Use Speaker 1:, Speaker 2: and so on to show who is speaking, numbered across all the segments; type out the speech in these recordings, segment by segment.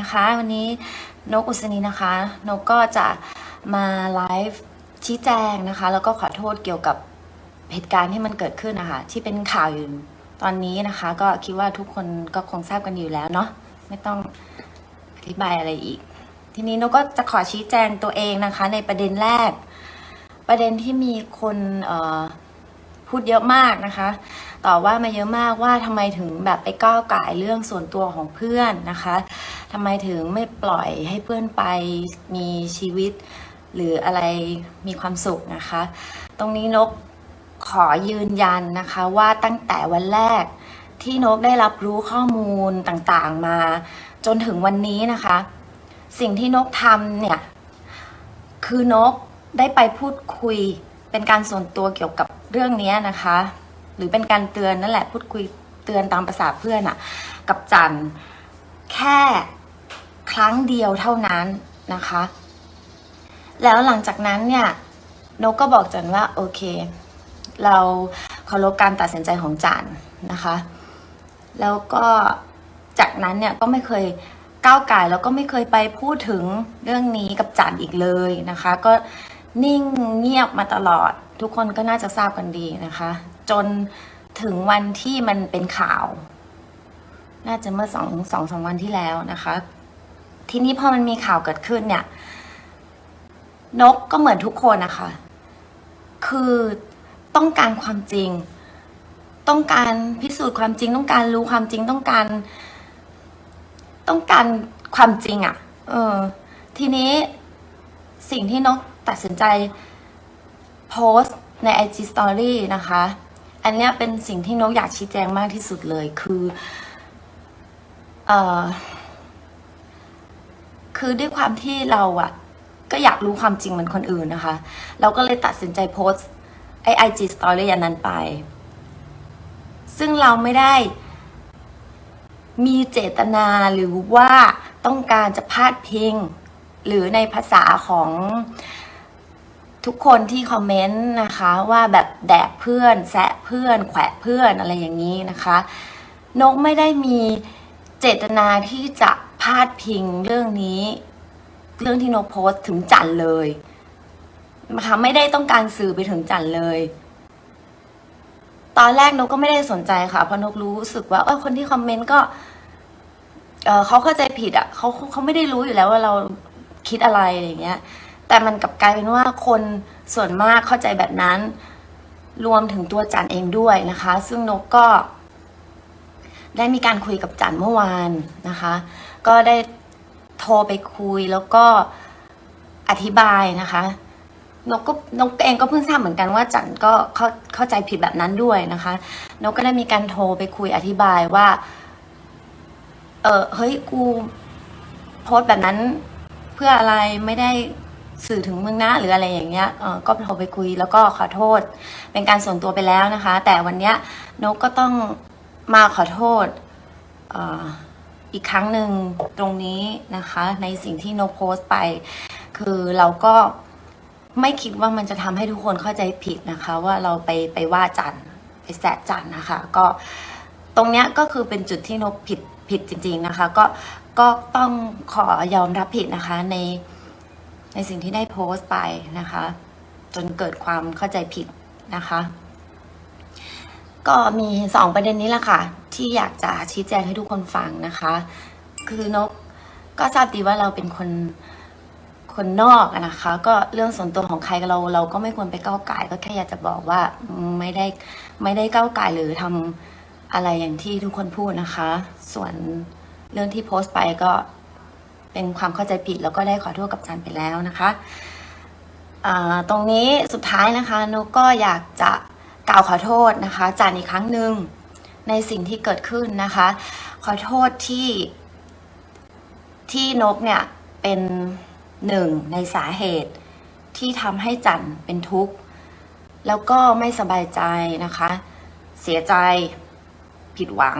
Speaker 1: นะคะ วันนี้นกอุศนีนะคะ นกก็จะมาไลฟ์ชี้แจงนะคะ แล้วก็ขอโทษเกี่ยวกับเหตุการณ์ที่มันเกิดขึ้นนะคะ ที่เป็นข่าวอยู่ตอนนี้นะคะ ก็คิดว่าทุกคนก็คงทราบกันอยู่แล้วเนาะไม่ต้องอธิบายอะไรอีก ทีนี้นกก็จะขอชี้แจงตัวเองนะคะ ในประเด็นแรก ประเด็นที่มีคนพูดเยอะมากนะคะ ต่อว่ามาเยอะมากว่าทำไมถึงแบบไปก้าวไก่เรื่องส่วนตัวของเพื่อนนะคะทำไมถึงไม่ปล่อยให้เพื่อนไปมีชีวิต หรืออะไรมีความสุขนะคะ ตรงนี้นกขอยืนยันนะคะว่าตั้งแต่วันแรกที่นกได้รับรู้ข้อมูลต่างๆมา จนถึงวันนี้นะคะ สิ่งที่นกทำเนี่ย คือนกได้ไปพูดคุยเป็นการส่วนตัวเกี่ยวกับเรื่องนี้นะคะ หรือเป็นการเตือนนั่นแหละพูดคุยเตือนตามภาษาเพื่อนอะกับจันแค่ครั้งเดียวเท่านั้นนะคะ แล้วหลังจากนั้นเนี่ยนกก็บอกจันว่าโอเค เราเคารพการตัดสินใจของจันนะคะ แล้วก็จากนั้นเนี่ยก็ไม่เคยก้าวไก่แล้วก็ไม่เคยไปพูดถึงเรื่องนี้กับจันอีกเลยนะคะ ก็นิ่งเงียบมาตลอด ทุกคนก็น่าจะทราบกันดีนะคะ จนถึงวันที่มันเป็นข่าว น่าจะเมื่อสองสองสามวันที่แล้วนะคะ ทีนี้พอมันมีข่าวเกิดขึ้นเนี่ย นกก็เหมือนทุกคนนะคะ คือต้องการความจริง ต้องการพิสูจน์ความจริง ต้องการรู้ความจริงต้องการ ต้องการความจริงอะ่ะ เออ ทีนี้สิ่งที่นกตัดสินใจ โพสต์ใน IG Story นะคะ อันเนี้ยเป็นสิ่งที่นกอยากชี้แจงมากที่สุดเลยคือเอ่อคือด้วยความที่เราอะก็อยากรู้ความจริงเหมือนคนอื่นนะคะ เราก็เลยตัดสินใจโพสต์ไอไอจีสตอรี่อันนั้นไป ซึ่งเราไม่ได้ มีเจตนาหรือว่าต้องการจะพาดพิง หรือในภาษาของ ทุกคนที่คอมเมนต์นะคะว่าแบบแดกเพื่อนแซะเพื่อนแขวะเพื่อนอะไรอย่างนี้นะคะ นกไม่ได้มีเจตนาที่จะพาดพิงเรื่องนี้ เรื่องที่นกโพสต์ถึงจันเลยนะคะไม่ได้ต้องการสื่อไปถึงจันเลย ตอนแรกนกก็ไม่ได้สนใจค่ะเพราะนกรู้สึกว่าเออคนที่คอมเมนต์ก็เออเขาเข้าใจผิดอะเขาเขาเขาไม่ได้รู้อยู่แล้วว่าเราคิดอะไรอะไรอย่างเงี้ย แต่มันกลับกลายเป็นว่าคนส่วนมากเข้าใจแบบนั้น รวมถึงตัวจันเองด้วยนะคะ ซึ่งนกก็ ได้มีการคุยกับจันเมื่อวานนะคะ ก็ได้โทรไปคุยแล้วก็อธิบายนะคะนกก็นกเองก็เพิ่งทราบเหมือนกันว่าจันก็เข้าเข้าใจผิดแบบนั้นด้วยนะคะ นกก็ได้มีการโทรไปคุยอธิบายว่า เออเฮ้ยกูโพสต์แบบนั้นเพื่ออะไรไม่ได้ สื่อถึงมึงนะหรืออะไรอย่างเงี้ยเออก็โทรไปคุยแล้วก็ขอโทษ เป็นการส่วนตัวไปแล้วนะคะ แต่วันเนี้ยนกก็ต้องมาขอโทษเอออีกครั้งหนึ่งตรงนี้นะคะ ในสิ่งที่นกโพสต์ไป คือเราก็ไม่คิดว่ามันจะทำให้ทุกคนเข้าใจผิดนะคะ ว่าเราไปไปว่าจันไปแซะจันนะคะ ก็ตรงเนี้ยก็คือเป็นจุดที่นกผิดผิดจริง ๆนะคะ ก็ก็ต้องขอยอมรับผิดนะคะใน ในสิ่งที่ได้โพสต์ไปนะคะ จนเกิดความเข้าใจผิดนะคะ ก็มีสองประเด็นนี้แหละค่ะ ที่อยากจะชี้แจงให้ทุกคนฟังนะคะ คือนกก็ทราบดีว่าเราเป็นคนคนนอกนะคะ ก็เรื่องส่วนตัวของใครเราเราก็ไม่ควรไปก้าวไก่ก็แค่อยากจะบอกว่าไม่ได้ไม่ได้ก้าวไก่หรือทำอะไรอย่างที่ทุกคนพูดนะคะ ส่วนเรื่องที่โพสต์ไปก็ เป็นความเข้าใจผิดแล้วก็ได้ขอโทษกับจันไปแล้วนะคะตรงนี้สุดท้ายนะคะนกก็อยากจะกล่าวขอโทษนะคะจานอีกครั้งหนึ่งในสิ่งที่เกิดขึ้นนะคะ ขอโทษที่ที่นกเนี่ยเป็นหนึ่งในสาเหตุที่ทำให้จันเป็นทุกข์ แล้วก็ไม่สบายใจนะคะ เสียใจผิดหวัง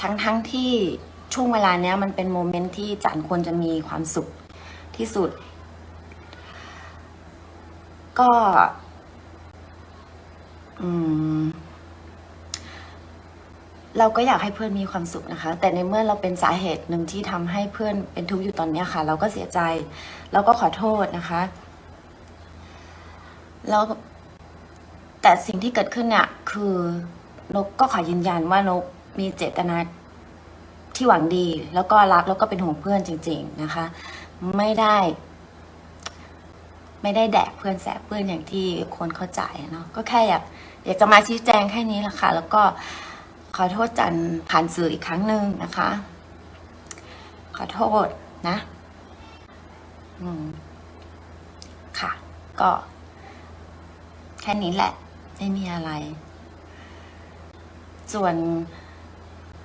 Speaker 1: ทั้งทั้งที่ ช่วงเวลาเนี้ยมันเป็นโมเมนต์ที่จันควรจะมีความสุขที่สุด ก็ อืม เราก็อยากให้เพื่อนมีความสุขนะคะ แต่ในเมื่อเราเป็นสาเหตุหนึ่งที่ทำให้เพื่อนเป็นทุกข์อยู่ตอนนี้ค่ะ เราก็เสียใจ เราก็ขอโทษนะคะ แล้วแต่สิ่งที่เกิดขึ้นเนี่ยคือนกก็ขอยืนยันว่านกมีเจตนา ที่หวังดี แล้วก็รักแล้วก็เป็นห่วงเพื่อนจริง ๆนะคะ ไม่ได้ ไม่ได้แดกเพื่อนแสบเพื่อนอย่างที่คนเข้าใจเนาะก็แค่อยากอยากจะมาชี้แจงแค่นี้แหละค่ะ แล้วก็ขอโทษจันผ่านสื่ออีกครั้งหนึ่งนะคะ ขอโทษนะ อืม ค่ะ ก็ แค่นี้แหละ ไม่มีอะไร ส่วน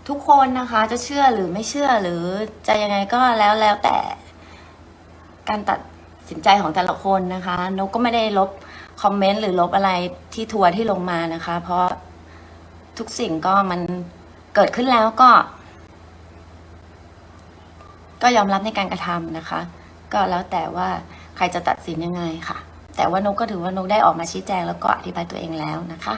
Speaker 1: ทุกคนนะคะจะเชื่อหรือไม่เชื่อหรือจะยังไงก็แล้วแล้วแต่การตัดสินใจของแต่ละคนนะคะนกก็ไม่ได้ลบคอมเมนต์หรือลบอะไรที่ทัวร์ที่ลงมานะคะ เพราะทุกสิ่งก็มันเกิดขึ้นแล้วก็ ก็ยอมรับในการกระทำนะคะ ก็แล้วแต่ว่าใครจะตัดสินยังไงค่ะ แต่ว่านกก็ถือว่านกได้ออกมาชี้แจงแล้วก็อธิบายตัวเองแล้วนะคะ